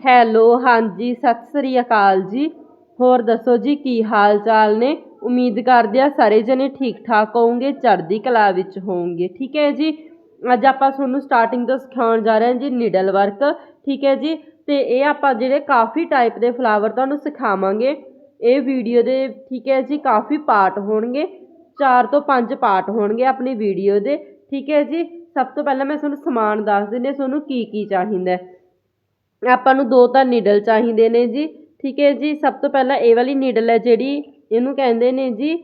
Hello, ਹਾਂਜੀ, ਸਤਿ ਸ੍ਰੀ ਅਕਾਲ ਜੀ। ਹੋਰ ਦੱਸੋ ਜੀ, ਕੀ ਹਾਲ ਚਾਲ ਨੇ? ਉਮੀਦ ਕਰਦੇ ਆ ਸਾਰੇ ਜਣੇ ਠੀਕ ਠਾਕ ਹੋਵੋਗੇ, ਚੜ੍ਹਦੀ ਕਲਾ ਵਿੱਚ ਹੋਵੋਗੇ, ਠੀਕ ਹੈ ਜੀ? ਅੱਜ ਆਪਾਂ ਤੁਹਾਨੂੰ ਸਟਾਰਟਿੰਗ ਤੋਂ ਸਿਖਾਉਣ ਜਾ ਰਹੇ ਹਾਂ ਜੀ ਨੀਡਲ ਵਰਕ ਠੀਕ ਹੈ ਜੀ? ਤੇ ਇਹ ਆਪਾਂ ਜਿਹੜੇ ਕਾਫੀ ਟਾਈਪ ਦੇ ਫਲਾਵਰ ਤੁਹਾਨੂੰ ਸਿਖਾਵਾਂਗੇ, ਇਹ ਵੀਡੀਓ ਦੇ, ਠੀਕ ਹੈ ਜੀ, ਕਾਫੀ ਪਾਰਟ ਹੋਣਗੇ, ਚਾਰ ਤੋਂ ਪੰਜ ਪਾਰਟ ਹੋਣਗੇ ਆਪਣੀ ਵੀਡੀਓ ਦੇ, ਠੀਕ ਹੈ ਜੀ? ਸਭ ਤੋਂ ਪਹਿਲਾਂ ਮੈਂ ਤੁਹਾਨੂੰ ਸਮਾਨ ਦੱਸ ਦਿੰਦੀ ਹਾਂ, ਤੁਹਾਨੂੰ ਕੀ ਕੀ ਚਾਹੀਦਾ ਹੈ। ਆਪਾਂ ਨੂੰ ਦੋ ਤਾਂ ਨੀਡਲ ਚਾਹੀਦੇ ਨੇ ਜੀ, ਠੀਕ ਹੈ ਜੀ? ਸਭ ਤੋਂ ਪਹਿਲਾਂ ਇਹ ਵਾਲੀ ਨੀਡਲ ਹੈ ਜਿਹੜੀ, ਇਹਨੂੰ ਕਹਿੰਦੇ ਨੇ ਜੀ,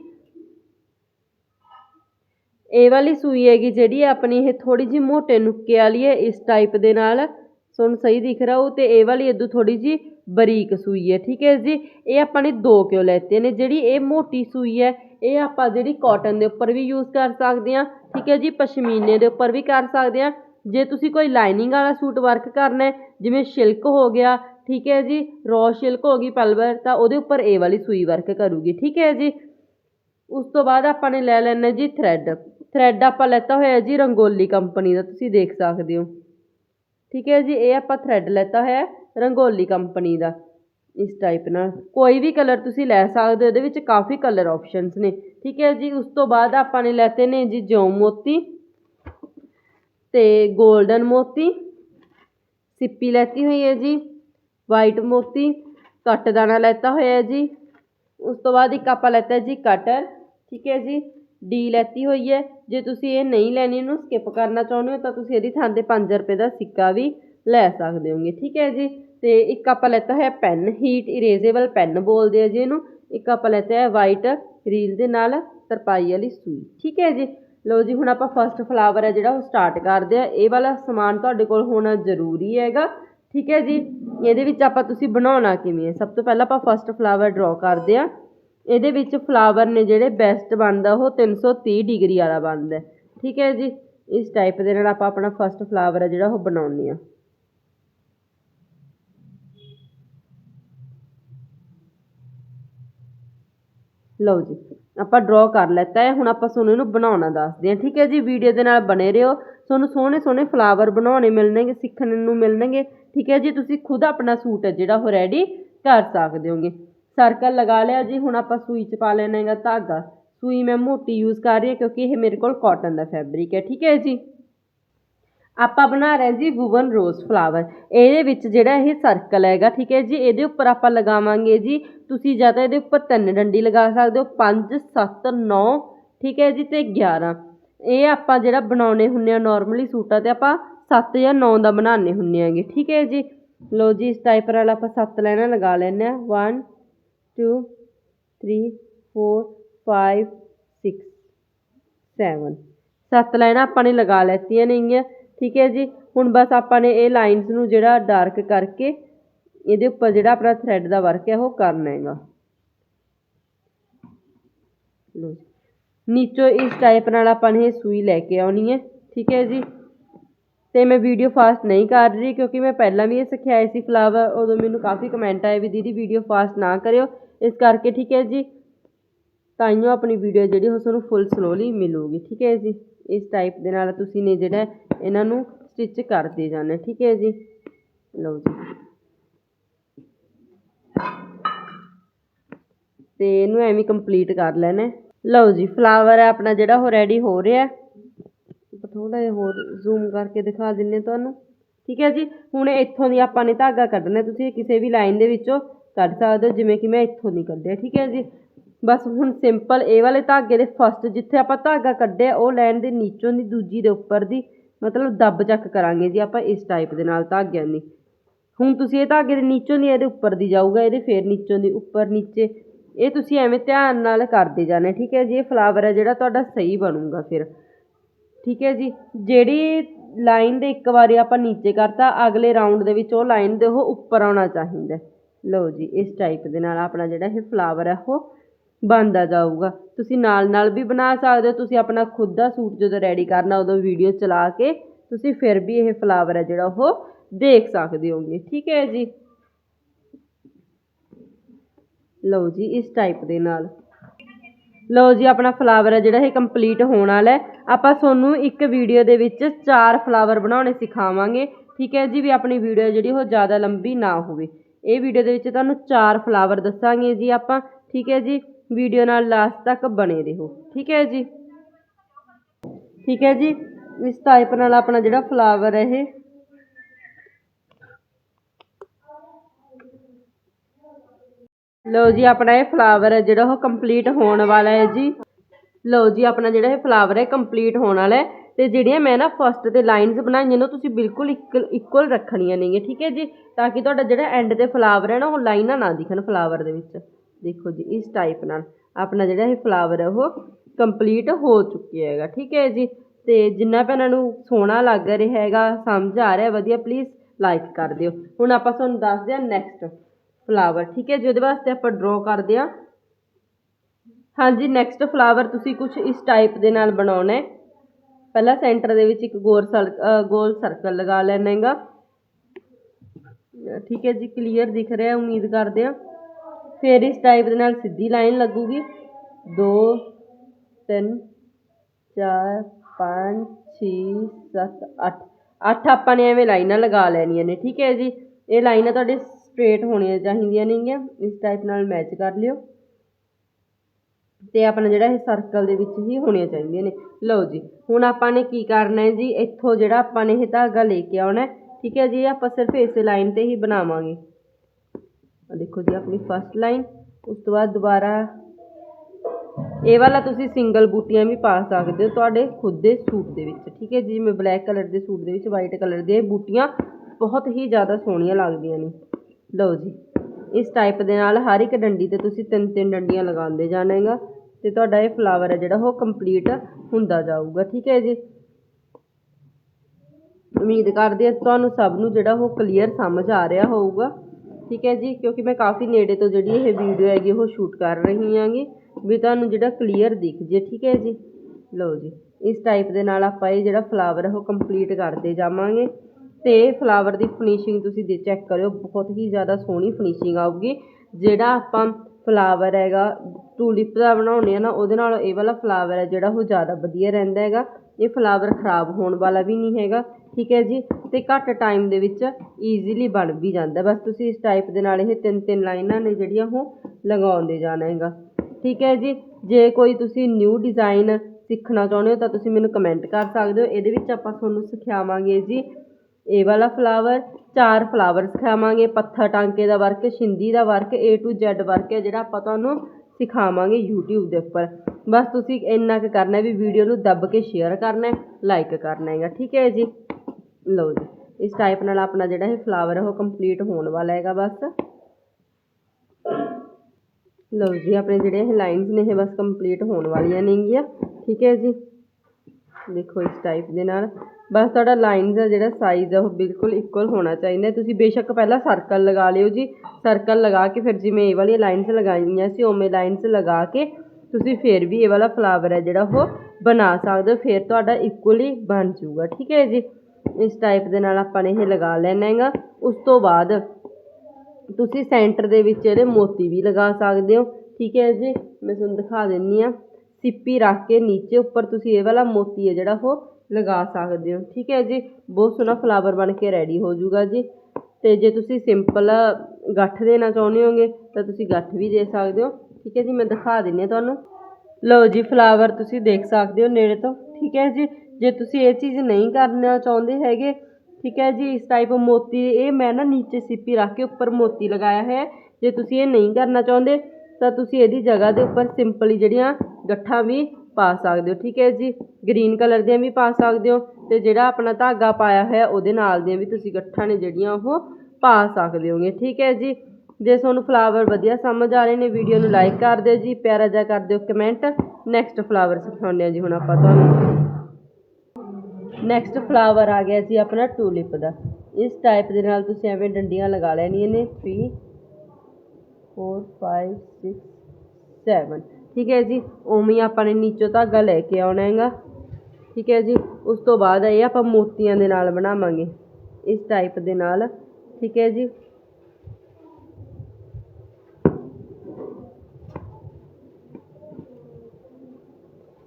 ਇਹ ਵਾਲੀ ਸੂਈ ਹੈਗੀ ਜਿਹੜੀ ਆਪਣੀ, ਇਹ ਥੋੜੀ ਜਿਹੀ ਮੋਟੇ ਨੁੱਕੇ ਵਾਲੀ ਹੈ, ਇਸ ਟਾਈਪ ਦੇ ਨਾਲ। ਤੁਹਾਨੂੰ ਸਹੀ ਦਿਖ ਰਿਹਾ ਉਹ, ਤੇ ਇਹ ਵਾਲੀ ਇਦੋਂ ਥੋੜੀ ਜਿਹੀ ਬਰੀਕ ਸੂਈ ਹੈ, ਠੀਕ ਹੈ ਜੀ? ਇਹ ਆਪਾਂ ਨੇ ਦੋ ਕਿਉਂ ਲੈਤੇ ਨੇ, ਜਿਹੜੀ ਇਹ ਮੋਟੀ ਸੂਈ ਹੈ, ਇਹ ਆਪਾਂ ਜਿਹੜੀ ਕਾਟਨ ਦੇ ਉੱਪਰ ਵੀ ਯੂਜ਼ ਕਰ ਸਕਦੇ ਹਾਂ, ਠੀਕ ਹੈ ਜੀ? ਪਸ਼ਮੀਨੇ ਦੇ ਉੱਪਰ ਵੀ ਕਰ ਸਕਦੇ ਹਾਂ ਜੇ ਤੁਸੀਂ ਕੋਈ ਲਾਈਨਿੰਗ ਵਾਲਾ ਸੂਟ ਵਰਕ ਕਰਨਾ ਜਿਵੇਂ ਸ਼ਿਲਕ ਹੋ ਗਿਆ, ਠੀਕ ਹੈ ਜੀ ਰੋ ਸ਼ਿਲਕ ਹੋ ਗਈ ਪਲਵਰ ਤਾਂ ਉਹਦੇ ਉੱਪਰ ਇਹ ਵਾਲੀ ਸੂਈ ਵਰਕ ਕਰੂਗੀ, ਠੀਕ ਹੈ ਜੀ। ਉਸ ਤੋਂ ਬਾਅਦ ਆਪਾਂ ਨੇ ਲੈ ਲੈਣਾ ਜੀ ਥ੍ਰੈਡ ਥਰੈਡ ਆਪਾਂ ਲੈਤਾ ਹੋਇਆ ਜੀ ਰੰਗੋਲੀ ਕੰਪਨੀ ਦਾ, ਤੁਸੀਂ ਦੇਖ ਸਕਦੇ ਹੋ। ਠੀਕ ਹੈ ਜੀ, ਇਹ ਆਪਾਂ ਥਰੈਡ ਲੈਤਾ ਹੋਇਆ ਰੰਗੋਲੀ ਕੰਪਨੀ ਦਾ, ਇਸ ਟਾਈਪ ਨਾਲ। ਕੋਈ ਵੀ ਕਲਰ ਤੁਸੀਂ ਲੈ ਸਕਦੇ ਹੋ ਇਹਦੇ ਵਿੱਚ ਕਾਫੀ ਕਲਰ ਆਪਸ਼ਨਸ ਨੇ, ਠੀਕ ਹੈ ਜੀ। ਉਸ ਤੋਂ ਬਾਅਦ ਆਪਾਂ ਨੇ ਲੈਤੇ ਨੇ ਜੀ ਜੌਂ ਅਤੇ ਗੋਲਡਨ ਮੋਤੀ, ਸਿੱਪੀ ਲੈਤੀ ਹੋਈ ਹੈ ਜੀ ਵਾਈਟ ਮੋਤੀ ਕੱਟ ਦਾਣਾ ਲੈਤਾ ਹੋਇਆ ਜੀ। ਉਸ ਤੋਂ ਬਾਅਦ ਇੱਕ ਆਪਾਂ ਲੈਤਾ ਜੀ ਕਟਰ ਠੀਕ ਹੈ ਜੀ ਡੀ ਲੈਤੀ ਹੋਈ ਹੈ। ਜੇ ਤੁਸੀਂ ਇਹ ਨਹੀਂ ਲੈਣੀ, ਇਹਨੂੰ ਸਕਿਪ ਕਰਨਾ ਚਾਹੁੰਦੇ ਹੋ, ਤਾਂ ਤੁਸੀਂ ਇਹਦੀ ਥਾਂ ਤੇ 5 ਰੁਪਏ ਦਾ ਸਿੱਕਾ ਵੀ ਲੈ ਸਕਦੇ ਹੋਗੇ, ਠੀਕ ਹੈ ਜੀ। ਅਤੇ ਇੱਕ ਆਪਾਂ ਲੈਤਾ ਹੋਇਆ ਪੈੱਨ ਹੀਟ ਇਰੇਜ਼ੇਬਲ ਪੈੱਨ ਬੋਲਦੇ ਆ ਜੀ ਇਹਨੂੰ। ਇੱਕ ਆਪਾਂ ਲੈਤਾ ਹੈ ਵਾਈਟ ਰੀਲ ਦੇ ਨਾਲ ਤਰਪਾਈ ਵਾਲੀ ਸੂਈ, ਠੀਕ ਹੈ ਜੀ। ਲਓ ਜੀ, ਹੁਣ ਆਪਾਂ ਫਸਟ ਫਲਾਵਰ ਹੈ ਜਿਹੜਾ ਉਹ ਸਟਾਰਟ ਕਰਦੇ ਆ ਇਹ ਵਾਲਾ ਸਮਾਨ ਤੁਹਾਡੇ ਕੋਲ ਹੋਣਾ ਜ਼ਰੂਰੀ ਹੈਗਾ, ਠੀਕ ਹੈ ਜੀ? ਇਹਦੇ ਵਿੱਚ ਆਪਾਂ ਤੁਸੀਂ ਬਣਾਉਣਾ ਕਿਵੇਂ ਹੈ? ਸਭ ਤੋਂ ਪਹਿਲਾਂ ਆਪਾਂ ਫਸਟ ਫਲਾਵਰ ਡਰਾ ਕਰਦੇ ਆ ਇਹਦੇ ਵਿੱਚ ਫਲਾਵਰ ਨੇ ਜਿਹੜੇ ਬੈਸਟ ਬਣਦਾ, ਉਹ 330 ਡਿਗਰੀ ਵਾਲਾ ਬਣਦਾ ਠੀਕ ਹੈ ਜੀ? ਇਸ ਟਾਈਪ ਦੇ ਨਾਲ ਆਪਾਂ ਆਪਣਾ ਫਸਟ ਫਲਾਵਰ ਹੈ ਜਿਹੜਾ ਉਹ ਬਣਾਉਂਦੇ ਆ ਲਓ ਜੀ। ਆਪਾਂ ਡਰਾ ਕਰ ਲੈਤਾ ਹੈ। ਹੁਣ ਆਪਾਂ ਤੁਹਾਨੂੰ ਇਹਨੂੰ ਬਣਾਉਣਾ ਦੱਸਦੇ ਹਾਂ। ਠੀਕ ਹੈ ਜੀ, ਵੀਡੀਓ ਦੇ ਨਾਲ ਬਣੇ ਰਹੋ। ਤੁਹਾਨੂੰ ਸੋਹਣੇ ਸੋਹਣੇ ਫਲਾਵਰ ਬਣਾਉਣੇ ਮਿਲਣਗੇ, ਸਿੱਖਣ ਨੂੰ ਮਿਲਣਗੇ। ਠੀਕ ਹੈ ਜੀ, ਤੁਸੀਂ ਖੁਦ ਆਪਣਾ ਸੂਟ ਹੈ ਜਿਹੜਾ ਉਹ ਰੈਡੀ ਕਰ ਸਕਦੇ ਹੋਗੇ। ਸਰਕਲ ਲਗਾ ਲਿਆ ਜੀ, ਹੁਣ ਆਪਾਂ ਸੂਈ ਚ ਪਾ ਲੈਣਾ ਹੈਗਾ ਧਾਗਾ। ਸੂਈ ਮੈਂ ਮੋਟੀ ਯੂਜ਼ ਕਰ ਰਹੀ ਹਾਂ ਕਿਉਂਕਿ ਇਹ ਮੇਰੇ ਕੋਲ ਕਾਟਨ ਦਾ ਫੈਬਰਿਕ ਹੈ। ਠੀਕ ਹੈ ਜੀ। ਆਪਾਂ ਬਣਾ ਰਹੇ ਜੀ ਵੂਵਨ ਰੋਜ਼ ਫਲਾਵਰ। ਇਹਦੇ ਵਿੱਚ ਜਿਹੜਾ ਇਹ ਸਰਕਲ ਹੈਗਾ, ਠੀਕ ਹੈ ਜੀ, ਇਹਦੇ ਉੱਪਰ ਆਪਾਂ ਲਗਾਵਾਂਗੇ ਜੀ, ਤੁਸੀਂ ਜਾਂ ਤਾਂ ਇਹਦੇ ਉੱਪਰ ਤਿੰਨ ਡੰਡੀ ਲਗਾ ਸਕਦੇ ਹੋ 5 7 9 ਠੀਕ ਹੈ ਜੀ, ਤੇ 11 ਇਹ ਆਪਾਂ ਜਿਹੜਾ ਬਣਾਉਣੇ ਹੁੰਨੇ ਆ ਨਾਰਮਲੀ ਸੂਟਾਂ ਤੇ ਆਪਾਂ 7 ਜਾਂ 9 ਦਾ ਬਣਾਉਣੇ ਹੁੰਨੇ ਆਂਗੇ, ਠੀਕ ਹੈ ਜੀ। ਲਓ ਜੀ, ਇਸ ਟਾਈਪ ਵਾਲਾ ਆਪਾਂ 7 ਲਾਈਨਾਂ ਲਗਾ ਲੈਂਦੇ ਆ 1 2 3 4 5 6 7 ਸੱਤ ਲਾਈਨਾਂ ਆਪਾਂ ਨੇ ਲਗਾ ਲੈਤੀਆਂ ਨੇਗੀਆਂ। ਠੀਕ ਹੈ ਜੀ? ਹੁਣ ਬਸ ਆਪਾਂ ਨੇ ਇਹ ਲਾਈਨਸ ਨੂੰ ਜਿਹੜਾ ਡਾਰਕ ਕਰਕੇ ਇਹਦੇ ਉੱਪਰ ਜਿਹੜਾ ਆਪਣਾ ਥ੍ਰੈਡ ਦਾ ਵਰਕ ਹੈ, ਉਹ ਕਰਨਾ ਹੈਗਾ। ਲੋ ਨੀਚੋਂ ਇਸ ਟਾਈਪ ਨਾਲ ਆਪਾਂ ਨੇ ਇਹ ਸੂਈ ਲੈ ਕੇ ਆਉਣੀ ਹੈ, ਠੀਕ ਹੈ ਜੀ? ਤੇ ਮੈਂ ਵੀਡੀਓ ਫਾਸਟ ਨਹੀਂ ਕਰ ਰਹੀ, ਕਿਉਂਕਿ ਮੈਂ ਪਹਿਲਾਂ ਵੀ ਇਹ ਸਿਖਾਇਆ ਸੀ ਫਲਾਵਰ ਉਦੋਂ ਮੈਨੂੰ ਕਾਫੀ ਕਮੈਂਟ ਆਏ ਵੀ ਦੀਦੀ ਵੀਡੀਓ ਫਾਸਟ ਨਾ ਕਰਿਓ। ਇਸ ਕਰਕੇ ਠੀਕ ਹੈ ਜੀ? ਤਾਈਓ ਆਪਣੀ ਵੀਡੀਓ ਜਿਹੜੀ ਉਹ ਤੁਹਾਨੂੰ ਫੁੱਲ ਸਲੋਲੀ ਮਿਲੂਗੀ, ਠੀਕ ਹੈ ਜੀ? ਇਸ ਟਾਈਪ ਦੇ ਨਾਲ ਤੁਸੀਂ ਨੇ ਜਿਹੜਾ ਇਹਨਾਂ ਨੂੰ ਸਟਿਚ ਕਰਦੇ ਜਾਣਾ ਠੀਕ ਹੈ ਜੀ? ਲਓ ਜੀ। ਤੇ ਇਹਨੂੰ ਐਵੇਂ ਕੰਪਲੀਟ ਕਰ ਲੈਣਾ ਲਓ ਜੀ ਫਲਾਵਰ ਹੈ ਆਪਣਾ ਜਿਹੜਾ, ਉਹ ਰੈਡੀ ਹੋ ਰਿਹਾ ਆਪਾਂ ਥੋੜਾ ਜਿਹਾ ਹੋਰ ਜ਼ੂਮ ਕਰਕੇ ਦਿਖਾ ਦਿੰਨੇ ਤੁਹਾਨੂੰ। ਠੀਕ ਹੈ ਜੀ? ਹੁਣ ਇੱਥੋਂ ਦੀ ਆਪਾਂ ਨੇ ਧਾਗਾ ਕੱਢਣਾ ਤੁਸੀਂ ਕਿਸੇ ਵੀ ਲਾਈਨ ਦੇ ਵਿੱਚੋਂ ਕੱਢ ਸਕਦੇ ਹੋ, ਜਿਵੇਂ ਕਿ ਮੈਂ ਇੱਥੋਂ ਦੀ ਕੱਢਿਆ, ਠੀਕ ਹੈ ਜੀ? ਬਸ ਹੁਣ ਸਿੰਪਲ ਇਹ ਵਾਲੇ ਧਾਗੇ ਦੇ ਫਸਟ ਜਿੱਥੇ ਆਪਾਂ ਧਾਗਾ ਕੱਢਿਆ, ਉਹ ਲਾਈਨ ਦੇ ਨੀਚੋਂ ਦੀ ਦੂਜੀ ਦੇ ਉੱਪਰ ਦੀ ਮਤਲਬ ਦੱਬ ਚੱਕ ਕਰਾਂਗੇ ਜੀ ਆਪਾਂ ਇਸ ਟਾਈਪ ਦੇ ਨਾਲ ਧਾਗਿਆਂ ਦੀ। ਹੁਣ ਤੁਸੀਂ ਇਹ ਧਾਗੇ ਦੇ ਨੀਚੋਂ ਦੀ, ਇਹਦੇ ਉੱਪਰ ਦੀ ਜਾਊਗਾ, ਇਹਦੇ ਫੇਰ ਨੀਚੋਂ ਦੀ, ਉੱਪਰ ਨੀਚੇ। ਇਹ ਤੁਸੀਂ ਐਵੇਂ ਧਿਆਨ ਨਾਲ ਕਰਦੇ ਜਾਣਾ, ਠੀਕ ਹੈ ਜੀ? ਇਹ ਫਲਾਵਰ ਹੈ ਜਿਹੜਾ ਤੁਹਾਡਾ ਸਹੀ ਬਣੂਗਾ ਫਿਰ। ਠੀਕ ਹੈ ਜੀ? ਜਿਹੜੀ ਲਾਈਨ ਦੇ ਇੱਕ ਵਾਰੀ ਆਪਾਂ ਨੀਚੇ ਕਰਤਾ, ਅਗਲੇ ਰਾਊਂਡ ਦੇ ਵਿੱਚ ਉਹ ਲਾਈਨ ਦੇ ਉਹ ਉੱਪਰ ਆਉਣਾ ਚਾਹੀਦਾ ਲਓ ਜੀ, ਇਸ ਟਾਈਪ ਦੇ ਨਾਲ ਆਪਣਾ ਜਿਹੜਾ ਇਹ ਫਲਾਵਰ ਹੈ, ਉਹ ਬਣਦਾ ਜਾਊਗਾ। ਤੁਸੀਂ ਨਾਲ ਨਾਲ ਵੀ ਬਣਾ ਸਕਦੇ ਹੋ। ਤੁਸੀਂ ਆਪਣਾ ਖੁਦ ਦਾ ਸੂਟ ਜਦੋਂ ਰੈਡੀ ਕਰਨਾ, ਉਦੋਂ ਵੀਡੀਓ ਚਲਾ ਕੇ ਤੁਸੀਂ ਫਿਰ ਵੀ ਇਹ ਫਲਾਵਰ ਹੈ ਜਿਹੜਾ ਉਹ ਦੇਖ ਸਕਦੇ ਹੋਗੇ। ਠੀਕ ਹੈ ਜੀ? ਲਓ ਜੀ, ਇਸ ਟਾਈਪ ਦੇ ਨਾਲ। ਲਓ ਜੀ, ਆਪਣਾ ਫਲਾਵਰ ਹੈ ਜਿਹੜਾ ਇਹ ਕੰਪਲੀਟ ਹੋਣ ਵਾਲਾ ਆਪਾਂ ਤੁਹਾਨੂੰ ਇੱਕ ਵੀਡੀਓ ਦੇ ਵਿੱਚ ਚਾਰ ਫਲਾਵਰ ਬਣਾਉਣੇ ਸਿਖਾਵਾਂਗੇ। ਠੀਕ ਹੈ ਜੀ, ਵੀ ਆਪਣੀ ਵੀਡੀਓ ਜਿਹੜੀ ਉਹ ਜ਼ਿਆਦਾ ਲੰਬੀ ਨਾ ਹੋਵੇ। ਇਹ ਵੀਡੀਓ ਦੇ ਵਿੱਚ ਤੁਹਾਨੂੰ ਚਾਰ ਫਲਾਵਰ ਦੱਸਾਂਗੇ ਜੀ ਆਪਾਂ। ਠੀਕ ਹੈ ਜੀ? ਵੀਡੀਓ ਨਾਲ ਲਾਸਟ ਤੱਕ ਬਣੇ ਰਹੋ। ਠੀਕ ਹੈ ਜੀ? ਠੀਕ ਹੈ ਜੀ? ਇਸ ਟਾਈਪ ਨਾਲ ਆਪਣਾ ਜਿਹੜਾ ਫਲਾਵਰ ਹੈ ਇਹ। ਲਓ ਜੀ, ਆਪਣਾ ਇਹ ਫਲਾਵਰ ਹੈ ਜਿਹੜਾ ਉਹ ਕੰਪਲੀਟ ਹੋਣ ਵਾਲਾ ਹੈ ਜੀ। ਲਓ ਜੀ, ਆਪਣਾ ਜਿਹੜਾ ਇਹ ਫਲਾਵਰ ਹੈ ਕੰਪਲੀਟ ਹੋਣ ਵਾਲਾ ਹੈ। ਤੇ ਜਿਹੜੀਆਂ ਮੈਂ ਨਾ ਫਸਟ ਤੇ ਲਾਈਨਸ ਬਣਾਈਆਂ ਨੇ, ਉਹ ਤੁਸੀਂ ਬਿਲਕੁਲ ਇਕੁਅਲ ਇਕੁਅਲ ਰੱਖਣੀਆਂ ਨੇਗੀਆਂ। ਠੀਕ ਹੈ ਜੀ? ਤਾਂ ਕਿ ਤੁਹਾਡਾ ਜਿਹੜਾ ਐਂਡ ਤੇ ਫਲਾਵਰ ਹੈ ਨਾ, ਉਹ ਲਾਈਨਾਂ ਨਾ ਦਿਖਣ ਫਲਾਵਰ ਦੇ ਵਿੱਚ। ਦੇਖੋ ਜੀ, ਇਸ ਟਾਈਪ ਨਾਲ। ਆਪਣਾ ਜਿਹੜਾ ਇਹ ਫਲਾਵਰ ਹੈ ਉਹ ਕੰਪਲੀਟ ਹੋ ਚੁੱਕਿਆ ਹੈਗਾ, ਠੀਕ ਹੈ ਜੀ? ਤੇ ਜਿੰਨਾ ਭੈਣਾਂ ਨੂੰ ਸੋਹਣਾ ਲੱਗ ਰਿਹਾ ਹੈਗਾ, ਸਮਝ ਆ ਰਿਹਾ, ਵਧੀਆ ਪਲੀਜ਼ ਲਾਈਕ ਕਰ ਦਿਓ। ਹੁਣ ਆਪਾਂ ਤੁਹਾਨੂੰ ਦੱਸਦੇ ਹਾਂ ਨੈਕਸਟ ਫਲਾਵਰ ਠੀਕ ਹੈ ਜੀ? ਉਹਦੇ ਵਾਸਤੇ ਆਪਾਂ ਡਰਾ ਕਰਦੇ ਹਾਂ। ਹਾਂਜੀ ਨੈਕਸਟ ਫਲਾਵਰ ਤੁਸੀਂ ਕੁਝ ਇਸ ਟਾਈਪ ਦੇ ਨਾਲ ਬਣਾਉਣਾ ਹੈ। ਪਹਿਲਾਂ ਸੈਂਟਰ ਦੇ ਵਿੱਚ ਇੱਕ ਗੋਲ ਸਰ ਗੋਲ ਸਰਕਲ ਲਗਾ ਲੈਣਾ ਹੈਗਾ। ਠੀਕ ਹੈ ਜੀ ਕਲੀਅਰ ਦਿਖ ਰਿਹਾ, ਉਮੀਦ ਕਰਦੇ ਹਾਂ। ਫਿਰ ਇਸ ਟਾਈਪ ਦੇ ਨਾਲ ਸਿੱਧੀ ਲਾਈਨ ਲੱਗੂਗੀ। 2 3 4 5 6 7 8 ਅੱਠ ਆਪਾਂ ਨੇ ਐਵੇਂ ਲਾਈਨਾਂ ਲਗਾ ਲੈਣੀਆਂ ਨੇ, ਠੀਕ ਹੈ ਜੀ? ਇਹ ਲਾਈਨਾਂ ਤੁਹਾਡੇ ਸਟ੍ਰੇਟ ਹੋਣੀਆਂ ਚਾਹੀਦੀਆਂ ਨੇਗੀਆਂ। ਇਸ ਟਾਈਪ ਨਾਲ ਮੈਚ ਕਰ ਲਿਓ। ਤੇ ਆਪਣਾ ਜਿਹੜਾ ਇਹ ਸਰਕਲ ਦੇ ਵਿੱਚ ਹੀ ਹੋਣੀਆਂ ਚਾਹੀਦੀਆਂ ਨੇ। ਲਓ ਜੀ, ਹੁਣ ਆਪਾਂ ਨੇ ਕੀ ਕਰਨਾ ਹੈ ਜੀ? ਇੱਥੋਂ ਜਿਹੜਾ ਆਪਾਂ ਨੇ ਇਹ ਧਾਗਾ ਲੈ ਕੇ ਆਉਣਾ ਠੀਕ ਹੈ ਜੀ? ਇਹ ਆਪਾਂ ਸਿਰਫ ਇਸੇ ਲਾਈਨ ਤੇ ਹੀ ਬਣਾਵਾਂਗੇ। ਦੇਖੋ ਜੀ, ਆਪਣੀ ਫਸਟ ਲਾਈਨ ਉਸ ਤੋਂ ਬਾਅਦ ਦੁਬਾਰਾ ਇਹ ਵਾਲਾ ਤੁਸੀਂ ਸਿੰਗਲ ਬੂਟੀਆਂ ਵੀ ਪਾ ਸਕਦੇ ਹੋ ਤੁਹਾਡੇ ਖੁਦ ਦੇ ਸੂਟ ਦੇ ਵਿੱਚ, ਠੀਕ ਹੈ ਜੀ ਮੈਂ ਬਲੈਕ ਕਲਰ ਦੇ ਸੂਟ ਦੇ ਵਿੱਚ ਵਾਈਟ ਕਲਰ ਦੇ ਬੂਟੀਆਂ ਬਹੁਤ ਹੀ ਜ਼ਿਆਦਾ ਸੋਹਣੀਆਂ ਲੱਗਦੀਆਂ ਨੇ। ਲਓ ਜੀ, ਇਸ ਟਾਈਪ ਦੇ ਨਾਲ ਹਰ ਇੱਕ ਡੰਡੀ ਤੇ ਤੁਸੀਂ ਤਿੰਨ ਤਿੰਨ ਡੰਡੀਆਂ ਲਗਾਉਂਦੇ ਜਾਣਾ ਹੈਗਾ ਤੇ ਤੁਹਾਡਾ ਇਹ ਫਲਾਵਰ ਹੈ ਜਿਹੜਾ ਉਹ ਕੰਪਲੀਟ ਹੁੰਦਾ ਜਾਊਗਾ, ਠੀਕ ਹੈ ਜੀ। ਉਮੀਦ ਕਰਦੇ ਹਾਂ ਤੁਹਾਨੂੰ ਸਭ ਨੂੰ ਜਿਹੜਾ ਉਹ ਕਲੀਅਰ ਸਮਝ ਆ ਰਿਹਾ ਹੋਊਗਾ। ਠੀਕ ਹੈ ਜੀ, ਕਿਉਂਕਿ ਮੈਂ ਕਾਫੀ ਨੇੜੇ ਤੋਂ ਜਿਹੜੀ ਇਹ ਵੀਡੀਓ ਹੈਗੀ, ਉਹ ਸ਼ੂਟ ਕਰ ਰਹੀ ਹਾਂਗੀ। ਵੀ ਤੁਹਾਨੂੰ ਜਿਹੜਾ ਕਲੀਅਰ ਦਿਖ ਜੇ, ਠੀਕ ਹੈ ਜੀ? ਲਓ ਜੀ, ਇਸ ਟਾਈਪ ਦੇ ਨਾਲ ਆਪਾਂ ਇਹ ਜਿਹੜਾ ਫਲਾਵਰ ਹੈ ਉਹ ਕੰਪਲੀਟ ਕਰਦੇ ਜਾਵਾਂਗੇ। ਤੇ ਫਲਾਵਰ ਦੀ ਫਿਨਿਸ਼ਿੰਗ ਤੁਸੀਂ ਦੇ ਚੈੱਕ ਕਰਿਓ, ਬਹੁਤ ਹੀ ਜ਼ਿਆਦਾ ਸੋਹਣੀ ਫਿਨਿਸ਼ਿੰਗ ਆਊਗੀ। ਜਿਹੜਾ ਆਪਾਂ ਫਲਾਵਰ ਹੈਗਾ ਟੂਲਿਪ ਦਾ ਬਣਾਉਂਦੇ ਆ ਨਾ, ਉਹਦੇ ਨਾਲ ਇਹ ਵਾਲਾ ਫਲਾਵਰ ਹੈ ਜਿਹੜਾ, ਉਹ ਜ਼ਿਆਦਾ ਵਧੀਆ ਰਹਿੰਦਾ ਹੈਗਾ। ਇਹ ਫਲਾਵਰ ਖਰਾਬ ਹੋਣ ਵਾਲਾ ਵੀ ਨਹੀਂ ਹੈਗਾ, ਠੀਕ ਹੈ ਜੀ? ਅਤੇ ਘੱਟ ਟਾਈਮ ਦੇ ਵਿੱਚ ਈਜ਼ੀਲੀ ਬਣ ਵੀ ਜਾਂਦਾ। ਬਸ ਤੁਸੀਂ ਇਸ ਟਾਈਪ ਦੇ ਨਾਲ ਇਹ ਤਿੰਨ ਤਿੰਨ ਲਾਈਨਾਂ ਨੇ ਜਿਹੜੀਆਂ ਉਹ ਲਗਾਉਂਦੇ ਜਾਣਾ ਹੈਗਾ। ਠੀਕ ਹੈ ਜੀ? ਜੇ ਕੋਈ ਤੁਸੀਂ ਨਿਊ ਡਿਜ਼ਾਈਨ ਸਿੱਖਣਾ ਚਾਹੁੰਦੇ ਹੋ ਤਾਂ ਤੁਸੀਂ ਮੈਨੂੰ ਕਮੈਂਟ ਕਰ ਸਕਦੇ ਹੋ। ਇਹਦੇ ਵਿੱਚ ਆਪਾਂ ਤੁਹਾਨੂੰ ਸਿਖਾਵਾਂਗੇ ਜੀ, ਇਹ ਵਾਲਾ ਫਲਾਵਰ ਚਾਰ ਫਲਾਵਰ ਸਿਖਾਵਾਂਗੇ। ਪੱਥਰ ਟਾਂਕੇ ਦਾ ਵਰਕ ਛਿੰਦੀ ਦਾ work A to Z work ਹੈ ਜਿਹੜਾ ਆਪਾਂ ਤੁਹਾਨੂੰ ਸਿਖਾਵਾਂਗੇ YouTube ਦੇ ਉੱਪਰ ਬਸ ਤੁਸੀਂ ਇੰਨਾ ਕੁ ਕਰਨਾ ਵੀ ਵੀਡੀਓ ਨੂੰ ਦੱਬ ਕੇ ਸ਼ੇਅਰ ਕਰਨਾ ਹੈ ਲਾਈਕ ਕਰਨਾ ਹੈਗਾ ਠੀਕ ਹੈ ਜੀ ਲਓ ਜੀ ਇਸ ਟਾਈਪ ਨਾਲ ਆਪਣਾ ਜਿਹੜਾ ਇਹ ਫਲਾਵਰ ਹੈ ਉਹ ਕੰਪਲੀਟ ਹੋਣ ਵਾਲਾ ਹੈਗਾ ਬਸ ਲਓ ਜੀ ਆਪਣੇ ਜਿਹੜੇ ਇਹ ਲਾਈਨਸ ਨੇ ਇਹ ਬਸ ਕੰਪਲੀਟ ਹੋਣ ਵਾਲੀਆਂ ਨੇਗੀਆਂ ਠੀਕ ਹੈ ਜੀ ਦੇਖੋ ਇਸ ਟਾਈਪ ਦੇ ਨਾਲ। ਬਸ ਤੁਹਾਡਾ ਲਾਈਨਸ ਦਾ ਜਿਹੜਾ ਸਾਈਜ਼ ਆ, ਉਹ ਬਿਲਕੁਲ ਇਕੁਅਲ ਹੋਣਾ ਚਾਹੀਦਾ। ਤੁਸੀਂ ਬੇਸ਼ੱਕ ਪਹਿਲਾਂ ਸਰਕਲ ਲਗਾ ਲਿਓ ਜੀ। ਸਰਕਲ ਲਗਾ ਕੇ ਫਿਰ ਜਿਵੇਂ ਇਹ ਵਾਲੀਆਂ ਲਾਈਨਸ ਲਗਾਈਆਂ ਸੀ, ਉਵੇਂ ਲਾਈਨਸ ਲਗਾ ਕੇ ਤੁਸੀਂ ਫਿਰ ਵੀ ਇਹ ਵਾਲਾ ਫਲਾਵਰ ਹੈ ਜਿਹੜਾ ਉਹ ਬਣਾ ਸਕਦੇ ਹੋ। ਫਿਰ ਤੁਹਾਡਾ ਇਕੁਅਲੀ ਬਣ ਜਾਊਗਾ, ਠੀਕ ਹੈ ਜੀ? ਇਸ ਟਾਈਪ ਦੇ ਨਾਲ ਆਪਾਂ ਨੇ ਇਹ ਲਗਾ ਲੈਣਾ ਹੈਗਾ। ਉਸ ਤੋਂ ਬਾਅਦ ਤੁਸੀਂ ਸੈਂਟਰ ਦੇ ਵਿੱਚ ਇਹਦੇ ਮੋਤੀ ਵੀ ਲਗਾ ਸਕਦੇ ਹੋ, ਠੀਕ ਹੈ ਜੀ? ਮੈਂ ਤੁਹਾਨੂੰ ਦਿਖਾ ਦਿੰਨੀ ਆ ਸਿੱਪੀ ਰੱਖ ਕੇ ਨੀਚੇ ਉੱਪਰ ਤੁਸੀਂ ਇਹ ਵਾਲਾ ਮੋਤੀ ਹੈ ਜਿਹੜਾ ਉਹ ਲਗਾ ਸਕਦੇ ਹੋ। ਠੀਕ ਹੈ ਜੀ? ਬਹੁਤ ਸੋਹਣਾ ਫਲਾਵਰ ਬਣ ਕੇ ਰੈਡੀ ਹੋ ਜਾਊਗਾ ਜੀ। ਤੇ ਜੇ ਤੁਸੀਂ ਸਿੰਪਲ ਗੱਠ ਦੇਣਾ ਚਾਹੁੰਦੇ ਹੋਗੇ, ਤਾਂ ਤੁਸੀਂ ਗੱਠ ਵੀ ਦੇ ਸਕਦੇ ਹੋ। ਠੀਕ ਹੈ ਜੀ? ਮੈਂ ਦਿਖਾ ਦਿੰਨੀ ਆ ਤੁਹਾਨੂੰ। ਲਓ ਜੀ ਫਲਾਵਰ ਤੁਸੀਂ ਦੇਖ ਸਕਦੇ ਹੋ ਨੇੜੇ ਤੋਂ। ਠੀਕ ਹੈ ਜੀ? ਜੇ ਤੁਸੀਂ ਇਹ ਚੀਜ਼ ਨਹੀਂ ਕਰਨਾ ਚਾਹੁੰਦੇ ਹੈਗੇ, ਠੀਕ ਹੈ ਜੀ, ਇਸ ਟਾਈਪ ਮੋਤੀ ਇਹ ਮੈਂ ਨਾ ਨੀਚੇ ਸਿੱਪੀ ਰੱਖ ਕੇ ਉੱਪਰ ਮੋਤੀ ਲਗਾਇਆ ਹੈ। ਜੇ ਤੁਸੀਂ ਇਹ ਨਹੀਂ ਕਰਨਾ ਚਾਹੁੰਦੇ ਤਾਂ ਤੁਸੀਂ ਇਹਦੀ ਜਗ੍ਹਾ ਦੇ ਉੱਪਰ ਸਿੰਪਲੀ ਜਿਹੜੀਆਂ ਗੱਠਾਂ ਵੀ ਪਾ ਸਕਦੇ ਹੋ, ਠੀਕ ਹੈ ਜੀ? ਗ੍ਰੀਨ ਕਲਰ ਦੀਆਂ ਵੀ ਪਾ ਸਕਦੇ ਹੋ ਤੇ ਜਿਹੜਾ ਆਪਣਾ ਧਾਗਾ ਪਾਇਆ ਹੋਇਆ ਉਹਦੇ ਨਾਲ ਦੀਆਂ ਵੀ ਤੁਸੀਂ ਗੱਠਾਂ ਨੇ ਜਿਹੜੀਆਂ ਉਹ ਪਾ ਸਕਦੇ ਹੋਗੇ, ਠੀਕ ਹੈ ਜੀ? ਜੇ ਤੁਹਾਨੂੰ ਫਲਾਵਰ ਵਧੀਆ ਸਮਝ ਆ ਰਹੇ ਨੇ ਵੀਡੀਓ ਨੂੰ ਲਾਈਕ ਕਰ ਦਿਓ ਜੀ, ਪਿਆਰਾ ਜਿਹਾ ਕਰ ਦਿਓ ਕਮੈਂਟ ਨੈਕਸਟ ਫਲਾਵਰ ਸਿਖਾਉਂਦੇ ਆ ਜੀ ਹੁਣ ਆਪਾਂ ਤੁਹਾਨੂੰ। ਨੈਕਸਟ ਫਲਾਵਰ ਆ ਗਿਆ ਜੀ ਆਪਣਾ ਟੂਲਿਪ ਦਾ। ਇਸ ਟਾਈਪ ਦੇ ਨਾਲ ਤੁਸੀਂ ਐਵੇਂ ਡੰਡੀਆਂ ਲਗਾ ਲੈਣੀਆਂ ਨੇ 3 4 5 6 7 ਠੀਕ ਹੈ ਜੀ, ਉਵੇਂ ਹੀ ਆਪਾਂ ਨੇ ਨੀਚੋਂ ਧਾਗਾ ਲੈ ਕੇ ਆਉਣਾ ਹੈਗਾ। ਠੀਕ ਹੈ ਜੀ, ਉਸ ਤੋਂ ਬਾਅਦ ਇਹ ਆਪਾਂ ਮੋਤੀਆਂ ਦੇ ਨਾਲ ਬਣਾਵਾਂਗੇ। ਇਸ ਟਾਈਪ ਦੇ ਨਾਲ। ਠੀਕ ਹੈ ਜੀ।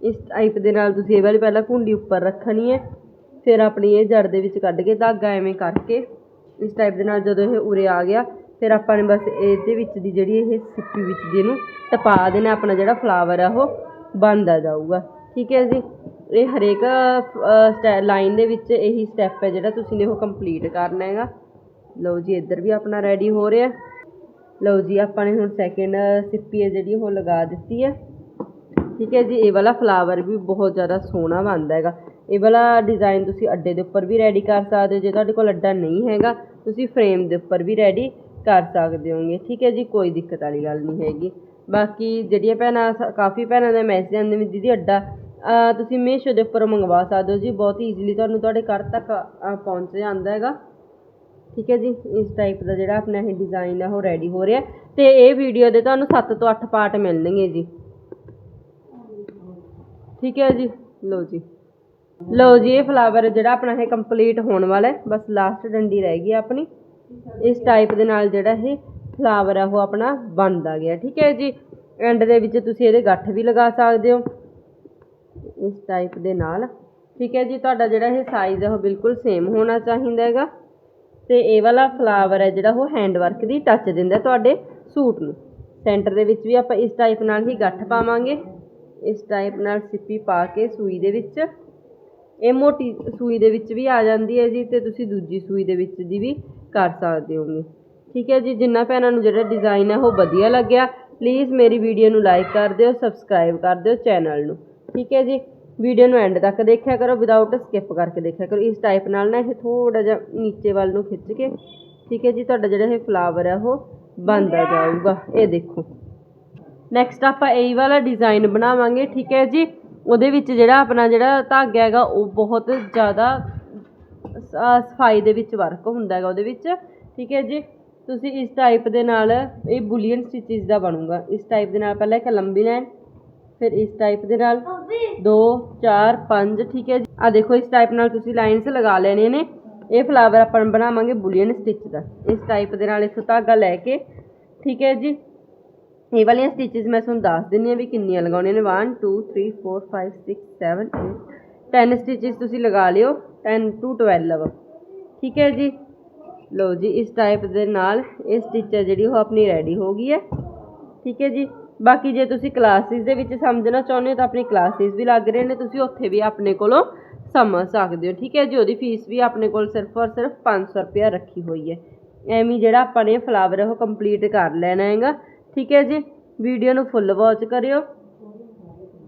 ਇਸ ਟਾਈਪ ਦੇ ਨਾਲ ਤੁਸੀਂ ਇਹ ਵਾਲੀ ਪਹਿਲਾਂ ਕੁੰਡੀ ਉੱਪਰ ਰੱਖਣੀ ਹੈ। ਫਿਰ ਆਪਣੀ ਇਹ ਜੜ ਦੇ ਵਿੱਚ ਕੱਢ ਕੇ ਧਾਗਾ ਐਵੇਂ ਕਰਕੇ ਇਸ ਟਾਈਪ ਦੇ ਨਾਲ ਜਦੋਂ ਇਹ ਉਰੇ ਆ ਗਿਆ ਫਿਰ ਆਪਾਂ ਨੇ ਬਸ ਇਹਦੇ ਵਿੱਚ ਦੀ ਜਿਹੜੀ ਇਹ ਸਿੱਪੀ ਵਿੱਚ ਦੀ ਇਹਨੂੰ ਟਪਾ ਦੇਣਾ, ਆਪਣਾ ਜਿਹੜਾ ਫਲਾਵਰ ਆ ਉਹ ਬਣਦਾ ਜਾਊਗਾ। ਠੀਕ ਹੈ ਜੀ? ਇਹ ਹਰੇਕ ਲਾਈਨ ਦੇ ਵਿੱਚ ਇਹੀ ਸਟੈਪ ਹੈ ਜਿਹੜਾ ਤੁਸੀਂ ਨੇ ਉਹ ਕੰਪਲੀਟ ਕਰਨਾ ਹੈਗਾ। ਲਓ ਜੀ, ਇੱਧਰ ਵੀ ਆਪਣਾ ਰੈਡੀ ਹੋ ਰਿਹਾ। ਲਓ ਜੀ, ਆਪਾਂ ਨੇ ਹੁਣ ਸੈਕਿੰਡ ਸਿੱਪੀ ਹੈ ਜਿਹੜੀ ਉਹ ਲਗਾ ਦਿੱਤੀ ਹੈ। ਠੀਕ ਹੈ ਜੀ? ਇਹ ਵਾਲਾ ਫਲਾਵਰ ਵੀ ਬਹੁਤ ਜ਼ਿਆਦਾ ਸੋਹਣਾ ਬਣਦਾ ਹੈਗਾ। ਇਹ ਵਾਲਾ ਡਿਜ਼ਾਈਨ ਤੁਸੀਂ ਅੱਡੇ ਦੇ ਉੱਪਰ ਵੀ ਰੈਡੀ ਕਰ ਸਕਦੇ ਹੋ। ਜੇ ਤੁਹਾਡੇ ਕੋਲ ਅੱਡਾ ਨਹੀਂ ਹੈਗਾ, ਤੁਸੀਂ ਫਰੇਮ ਦੇ ਉੱਪਰ ਵੀ ਰੈਡੀ ਕਰ ਸਕਦੇ ਹੋਗੇ ਠੀਕ ਹੈ ਜੀ, ਕੋਈ ਦਿੱਕਤ ਵਾਲੀ ਗੱਲ ਨਹੀਂ ਹੈਗੀ। ਬਾਕੀ ਜਿਹੜੀਆਂ ਭੈਣਾਂ, ਸ- ਕਾਫੀ ਭੈਣਾਂ ਦਾ ਮੈਸੇਜ ਆਉਂਦੇ ਵੀ ਦੀਦੀ ਅੱਡਾ ਤੁਸੀਂ ਮੀਸ਼ੋ ਦੇ ਉੱਪਰ ਮੰਗਵਾ ਸਕਦੇ ਹੋ ਜੀ। ਬਹੁਤ ਈਜ਼ੀਲੀ ਤੁਹਾਨੂੰ ਤੁਹਾਡੇ ਘਰ ਤੱਕ ਪਹੁੰਚ ਜਾਂਦਾ ਹੈਗਾ। ਠੀਕ ਹੈ ਜੀ, ਇਸ ਟਾਈਪ ਦਾ ਜਿਹੜਾ ਆਪਣਾ ਇਹ ਡਿਜ਼ਾਈਨ ਆ, ਉਹ ਰੈਡੀ ਹੋ ਰਿਹਾ। ਤੇ ਇਹ ਵੀਡੀਓ ਦੇ ਤੁਹਾਨੂੰ 7 ਤੋਂ 8 ਪਾਰਟ ਮਿਲਣਗੇ ਜੀ। ਠੀਕ ਹੈ ਜੀ, ਲਓ ਜੀ। ਲਓ ਜੀ, ਇਹ ਫਲਾਵਰ ਜਿਹੜਾ ਆਪਣਾ ਇਹ ਕੰਪਲੀਟ ਹੋਣ ਵਾਲਾ ਹੈ। ਬਸ ਲਾਸਟ ਡੰਡੀ ਰਹਿ ਗਈ ਆਪਣੀ। ਇਸ ਟਾਈਪ ਦੇ ਨਾਲ ਜਿਹੜਾ ਇਹ ਫਲਾਵਰ ਹੈ ਉਹ ਆਪਣਾ ਬਣਦਾ ਗਿਆ, ਠੀਕ ਹੈ ਜੀ? ਐਂਡ ਦੇ ਵਿੱਚ ਤੁਸੀਂ ਇਹਦੇ ਗੱਠ ਵੀ ਲਗਾ ਸਕਦੇ ਹੋ। ਇਸ ਟਾਈਪ ਦੇ ਨਾਲ, ਠੀਕ ਹੈ ਜੀ? ਤੁਹਾਡਾ ਜਿਹੜਾ ਇਹ ਸਾਈਜ਼ ਹੈ ਉਹ ਬਿਲਕੁਲ ਸੇਮ ਹੋਣਾ ਚਾਹੀਦਾ ਹੈਗਾ। ਤੇ ਇਹ ਵਾਲਾ ਫਲਾਵਰ ਹੈ ਜਿਹੜਾ ਉਹ ਹੈਂਡ ਵਰਕ ਦੀ ਟੱਚ ਦਿੰਦਾ ਤੁਹਾਡੇ ਸੂਟ ਨੂੰ। ਸੈਂਟਰ ਦੇ ਵਿੱਚ ਵੀ ਆਪਾਂ ਇਸ ਟਾਈਪ ਨਾਲ ਹੀ ਗੱਠ ਪਾਵਾਂਗੇ। ਇਸ ਟਾਈਪ ਨਾਲ ਸਿੱਪੀ ਪਾ ਕੇ ਸੂਈ ਦੇ ਵਿੱਚ ਇਹ ਮੋਟੀ ਸੂਈ ਦੇ ਵਿੱਚ ਵੀ ਆ ਜਾਂਦੀ ਹੈ ਜੀ ਅਤੇ ਤੁਸੀਂ ਦੂਜੀ ਸੂਈ ਦੇ ਵਿੱਚ ਦੀ ਵੀ ਕਰ ਸਕਦੇ ਹੋਗੇ। ਠੀਕ ਹੈ ਜੀ, ਜਿੰਨਾ ਭੈਣਾਂ ਨੂੰ ਜਿਹੜਾ ਡਿਜ਼ਾਈਨ ਹੈ ਉਹ ਵਧੀਆ ਲੱਗਿਆ ਪਲੀਜ਼ ਮੇਰੀ ਵੀਡੀਓ ਨੂੰ ਲਾਈਕ ਕਰ ਦਿਓ ਸਬਸਕ੍ਰਾਈਬ ਕਰ ਦਿਓ ਚੈਨਲ ਨੂੰ। ਠੀਕ ਹੈ ਜੀ ਵੀਡੀਓ ਨੂੰ ਐਂਡ ਤੱਕ ਦੇਖਿਆ ਕਰੋ ਵਿਦਆਊਟ ਸਕਿਪ ਕਰਕੇ ਦੇਖਿਆ ਕਰੋ। ਇਸ ਟਾਈਪ ਨਾਲ ਨਾ ਇਹ ਥੋੜਾ ਜਿਹਾ ਨੀਚੇ ਵੱਲ ਨੂੰ ਖਿੱਚ ਕੇ, ਠੀਕ ਹੈ ਜੀ, ਤੁਹਾਡਾ ਜਿਹੜਾ ਇਹ ਫਲਾਵਰ ਹੈ ਉਹ ਬਣਦਾ ਜਾਊਗਾ। ਇਹ ਦੇਖੋ। ਨੈਕਸਟ ਆਪਾਂ ਇਹ ਵਾਲਾ ਡਿਜ਼ਾਈਨ ਬਣਾਵਾਂਗੇ, ਠੀਕ ਹੈ ਜੀ। ਉਹਦੇ ਵਿੱਚ ਜਿਹੜਾ ਆਪਣਾ ਜਿਹੜਾ ਧਾਗਾ ਹੈਗਾ, ਉਹ ਬਹੁਤ ਜ਼ਿਆਦਾ ਸਫ਼ਾਈ ਦੇ ਵਿੱਚ ਵਰਕ ਹੁੰਦਾ ਹੈਗਾ ਉਹਦੇ ਵਿੱਚ। ਠੀਕ ਹੈ ਜੀ? ਤੁਸੀਂ ਇਸ ਟਾਈਪ ਦੇ ਨਾਲ ਇਹ ਬੁਲੀਅਨ ਸਟਿਚਿਸ ਦਾ ਬਣੂਗਾ। ਇਸ ਟਾਈਪ ਦੇ ਨਾਲ ਪਹਿਲਾਂ ਇੱਕ ਲੰਬੀ ਲਾਈਨ, ਫਿਰ ਇਸ ਟਾਈਪ ਦੇ ਨਾਲ 2 4 5 ਠੀਕ ਹੈ ਜੀ? ਆ ਦੇਖੋ, ਇਸ ਟਾਈਪ ਨਾਲ ਤੁਸੀਂ ਲਾਈਨਸ ਲਗਾ ਲੈਣੀਆਂ ਨੇ। ਇਹ ਫਲਾਵਰ ਆਪਾਂ ਬਣਾਵਾਂਗੇ ਬੁਲੀਅਨ ਸਟਿਚ ਦਾ। ਇਸ ਟਾਈਪ ਦੇ ਨਾਲ ਇਸ ਧਾਗਾ ਲੈ ਕੇ, ਠੀਕ ਹੈ ਜੀ? ਇਹ ਵਾਲੀਆਂ ਸਟਿਚਸ ਮੈਂ ਤੁਹਾਨੂੰ ਦੱਸ ਦਿੰਨੀ ਆ ਵੀ ਕਿੰਨੀਆਂ ਲਗਾਉਣੀਆਂ ਨੇ। 1 2 3 4 5 6 7 8 10 ਸਟਿਚਸ ਤੁਸੀਂ ਲਗਾ ਲਿਓ। 10 ਟੂ 12 ਠੀਕ ਹੈ ਜੀ? ਲਓ ਜੀ, ਇਸ ਟਾਈਪ ਦੇ ਨਾਲ ਇਹ ਸਟਿਚ ਹੈ ਜਿਹੜੀ ਉਹ ਆਪਣੀ ਰੈਡੀ ਹੋ ਗਈ ਹੈ। ਠੀਕ ਹੈ ਜੀ? ਬਾਕੀ ਜੇ ਤੁਸੀਂ ਕਲਾਸਿਸ ਦੇ ਵਿੱਚ ਸਮਝਣਾ ਚਾਹੁੰਦੇ ਹੋ ਤਾਂ ਆਪਣੀ ਕਲਾਸਿਸ ਵੀ ਲੱਗ ਰਹੇ ਨੇ। ਤੁਸੀਂ ਉੱਥੇ ਵੀ ਆਪਣੇ ਕੋਲੋਂ ਸਮਝ ਸਕਦੇ ਹੋ। ਠੀਕ ਹੈ ਜੀ? ਉਹਦੀ ਫੀਸ ਵੀ ਆਪਣੇ ਕੋਲ ਸਿਰਫ ਔਰ ਸਿਰਫ 500 ਰੁਪਇਆ ਰੱਖੀ ਹੋਈ ਹੈ। ਐਵੇਂ ਜਿਹੜਾ ਆਪਾਂ ਨੇ ਫਲਾਵਰ ਉਹ ਕੰਪਲੀਟ ਕਰ ਲੈਣਾ ਹੈਗਾ। ਠੀਕ ਹੈ ਜੀ? ਵੀਡੀਓ ਨੂੰ ਫੁੱਲ ਵਾਚ ਕਰਿਓ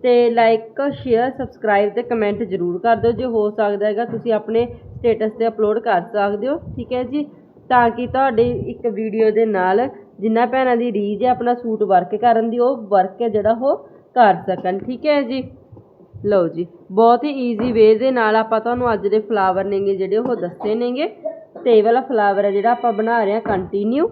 ਤੇ ਲਾਈਕ ਸ਼ੇਅਰ ਸਬਸਕ੍ਰਾਈਬ ਤੇ ਕਮੈਂਟ ਜ਼ਰੂਰ ਕਰ ਦਿਓ। ਜੇ ਹੋ ਸਕਦਾ ਹੈਗਾ ਤੁਸੀਂ ਆਪਣੇ ਸਟੇਟਸ ਤੇ ਅਪਲੋਡ ਕਰ ਸਕਦੇ ਹੋ, ਠੀਕ ਹੈ ਜੀ? ਤਾਂ ਕਿ ਤੁਹਾਡੀ ਇੱਕ ਵੀਡੀਓ ਦੇ ਨਾਲ ਜਿੰਨਾ ਭੈਣਾਂ ਦੀ ਰੀਝ ਹੈ, ਆਪਣਾ ਸੂਟ ਵਰਕ ਕਰਨ ਦੀ, ਉਹ ਵਰਕ ਹੈ ਜਿਹੜਾ ਉਹ ਕਰ ਸਕਣ, ਠੀਕ ਹੈ ਜੀ? ਲਓ ਜੀ, ਬਹੁਤ ਹੀ ਈਜ਼ੀ ਵੇ ਦੇ ਨਾਲ ਆਪਾਂ ਤੁਹਾਨੂੰ ਅੱਜ ਦੇ ਫਲਾਵਰ ਨੇਗੇ ਜਿਹੜੇ ਉਹ ਦੱਸੇ ਨੇਗੇ। ਤੇ ਇਹ ਵਾਲਾ ਫਲਾਵਰ ਹੈ ਜਿਹੜਾ ਆਪਾਂ ਬਣਾ ਰਹੇ ਹਾਂ ਕੰਟੀਨਿਊ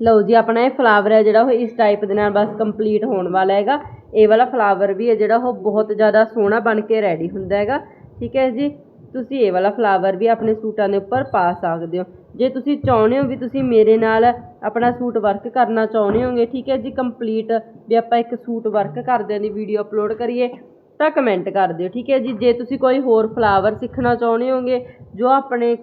ਲਓ ਜੀ, ਆਪਣਾ ਇਹ ਫਲਾਵਰ ਹੈ ਜਿਹੜਾ ਉਹ ਇਸ ਟਾਈਪ ਦੇ ਨਾਲ ਬਸ ਕੰਪਲੀਟ ਹੋਣ ਵਾਲਾ ਹੈਗਾ। ਇਹ ਵਾਲਾ ਫਲਾਵਰ ਵੀ ਹੈ ਜਿਹੜਾ ਉਹ ਬਹੁਤ ਜ਼ਿਆਦਾ ਸੋਹਣਾ ਬਣ ਕੇ ਰੈਡੀ ਹੁੰਦਾ ਹੈਗਾ। ਠੀਕ ਹੈ ਜੀ? ਤੁਸੀਂ ਇਹ ਵਾਲਾ ਫਲਾਵਰ ਵੀ ਆਪਣੇ ਸੂਟਾਂ ਦੇ ਉੱਪਰ ਪਾ ਸਕਦੇ ਹੋ। ਜੇ ਤੁਸੀਂ ਚਾਹੁੰਦੇ ਹੋ ਵੀ ਤੁਸੀਂ ਮੇਰੇ ਨਾਲ ਆਪਣਾ ਸੂਟ ਵਰਕ ਕਰਨਾ ਚਾਹੁੰਦੇ ਹੋਗੇ, ਠੀਕ ਹੈ ਜੀ ਕੰਪਲੀਟ ਵੀ ਆਪਾਂ ਇੱਕ ਸੂਟ ਵਰਕ ਕਰਦਿਆਂ ਦੀ ਵੀਡੀਓ ਅਪਲੋਡ ਕਰੀਏ ਤਾਂ ਕਮੈਂਟ ਕਰ ਦਿਓ, ਠੀਕ ਹੈ ਜੀ? ਜੇ ਤੁਸੀਂ ਕੋਈ ਹੋਰ ਫਲਾਵਰ ਸਿੱਖਣਾ ਚਾਹੁੰਦੇ ਹੋਗੇ, ਜੋ ਆਪਣੇ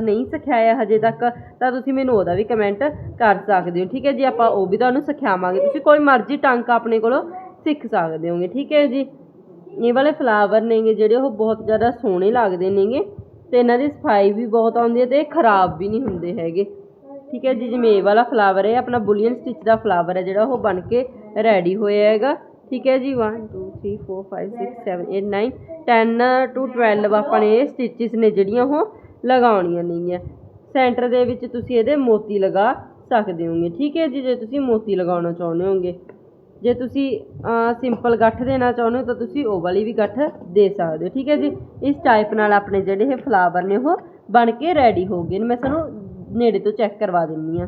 ਨਹੀਂ ਸਿਖਾਇਆ ਹਜੇ ਤੱਕ, ਤਾਂ ਤੁਸੀਂ ਮੈਨੂੰ ਉਹਦਾ ਵੀ ਕਮੈਂਟ ਕਰ ਸਕਦੇ ਹੋ, ਠੀਕ ਹੈ ਜੀ? ਆਪਾਂ ਉਹ ਵੀ ਤੁਹਾਨੂੰ ਸਿਖਾਵਾਂਗੇ। ਤੁਸੀਂ ਕੋਈ ਮਰਜ਼ੀ ਟਾਂਕਾ ਆਪਣੇ ਕੋਲੋਂ ਸਿੱਖ ਸਕਦੇ ਹੋਗੇ, ਠੀਕ ਹੈ ਜੀ? ਇਹ ਵਾਲੇ ਫਲਾਵਰ ਨੇਗੇ ਜਿਹੜੇ ਉਹ ਬਹੁਤ ਜ਼ਿਆਦਾ ਸੋਹਣੇ ਲੱਗਦੇ ਨੇਗੇ, ਤੇ ਇਹਨਾਂ ਦੀ ਸਫ਼ਾਈ ਵੀ ਬਹੁਤ ਆਉਂਦੀ ਹੈ ਤੇ ਖਰਾਬ ਵੀ ਨਹੀਂ ਹੁੰਦੇ ਹੈਗੇ, ਠੀਕ ਹੈ ਜੀ? ਜਿਵੇਂ ਇਹ ਵਾਲਾ ਫਲਾਵਰ ਹੈ, ਆਪਣਾ ਬੁਲੀਅਨ ਸਟਿਚ ਦਾ ਫਲਾਵਰ ਹੈ ਜਿਹੜਾ ਉਹ ਬਣ ਕੇ ਰੈਡੀ ਹੋਇਆ ਹੈਗਾ। ਠੀਕ ਹੈ ਜੀ 1 2 3 4 5 6 7 8 9 10 ਟੂ 12 ਆਪਾਂ ਨੇ ਇਹ ਸਟਿਚਸ ਨੇ ਜਿਹੜੀਆਂ ਉਹ ਲਗਾਉਣੀਆਂ ਨੇਗੀਆਂ। ਸੈਂਟਰ ਦੇ ਵਿੱਚ ਤੁਸੀਂ ਇਹਦੇ ਮੋਤੀ ਲਗਾ ਸਕਦੇ ਹੋਗੇ। ਠੀਕ ਹੈ ਜੀ, ਜੇ ਤੁਸੀਂ ਮੋਤੀ ਲਗਾਉਣਾ ਚਾਹੁੰਦੇ ਹੋਗੇ। ਜੇ ਤੁਸੀਂ ਸਿੰਪਲ ਗੱਠ ਦੇਣਾ ਚਾਹੁੰਦੇ ਹੋ ਤਾਂ ਤੁਸੀਂ ਉਹ ਵਾਲੀ ਵੀ ਗੱਠ ਦੇ ਸਕਦੇ ਹੋ। ਠੀਕ ਹੈ ਜੀ, ਇਸ ਟਾਈਪ ਨਾਲ ਆਪਣੇ ਜਿਹੜੇ ਇਹ ਫਲਾਵਰ ਨੇ ਉਹ ਬਣ ਕੇ ਰੈਡੀ ਹੋ ਗਏ ਨੇ। ਮੈਂ ਤੁਹਾਨੂੰ ਨੇੜੇ ਤੋਂ ਚੈੱਕ ਕਰਵਾ ਦਿੰਨੀ ਆ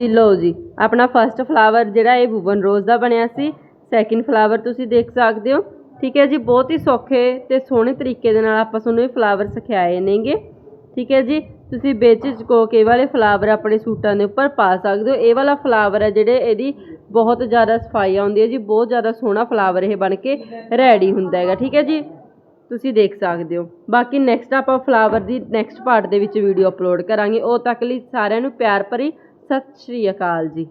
ਜੀ, ਲਓ ਜੀ, ਆਪਣਾ ਫਰਸਟ ਫਲਾਵਰ ਜਿਹੜਾ ਇਹ ਵੂਵਨ ਰੋਜ਼ ਦਾ ਬਣਿਆ ਸੀ ਸੈਕਿੰਡ ਫਲਾਵਰ ਤੁਸੀਂ ਦੇਖ ਸਕਦੇ ਹੋ। ਠੀਕ ਹੈ ਜੀ, ਬਹੁਤ ਹੀ ਸੌਖੇ ਤੇ ਸੋਹਣੇ ਤਰੀਕੇ ਦੇ ਨਾਲ ਆਪਾਂ ਤੁਹਾਨੂੰ ਇਹ ਫਲਾਵਰ ਸਿਖਾਏ ਨੇਗੇ। ਠੀਕ ਹੈ ਜੀ, ਤੁਸੀਂ ਵਿੱਚ ਚਕੋ ਇਹ ਵਾਲੇ ਫਲਾਵਰ ਆਪਣੇ ਸੂਟਾਂ ਦੇ ਉੱਪਰ ਪਾ ਸਕਦੇ ਹੋ। ਇਹ ਵਾਲਾ ਫਲਾਵਰ ਹੈ ਜਿਹੜੇ ਇਹਦੀ ਬਹੁਤ ਜ਼ਿਆਦਾ ਸਫ਼ਾਈ ਆਉਂਦੀ ਹੈ ਜੀ, ਬਹੁਤ ਜ਼ਿਆਦਾ ਸੋਹਣਾ ਫਲਾਵਰ ਇਹ ਬਣ ਕੇ ਰੈਡੀ ਹੁੰਦਾ ਹੈਗਾ। ਠੀਕ ਹੈ ਜੀ, ਤੁਸੀਂ ਦੇਖ ਸਕਦੇ ਹੋ। ਬਾਕੀ ਨੈਕਸਟ ਆਪਾਂ ਫਲਾਵਰ ਦੀ ਨੈਕਸਟ ਪਾਰਟ ਦੇ ਵਿੱਚ ਵੀਡੀਓ ਅਪਲੋਡ ਕਰਾਂਗੇ। ਉਹ ਤੱਕ ਲਈ ਸਾਰਿਆਂ ਨੂੰ ਪਿਆਰ ਭਰੀ ਸਤਿ ਸ਼੍ਰੀ ਅਕਾਲ ਜੀ।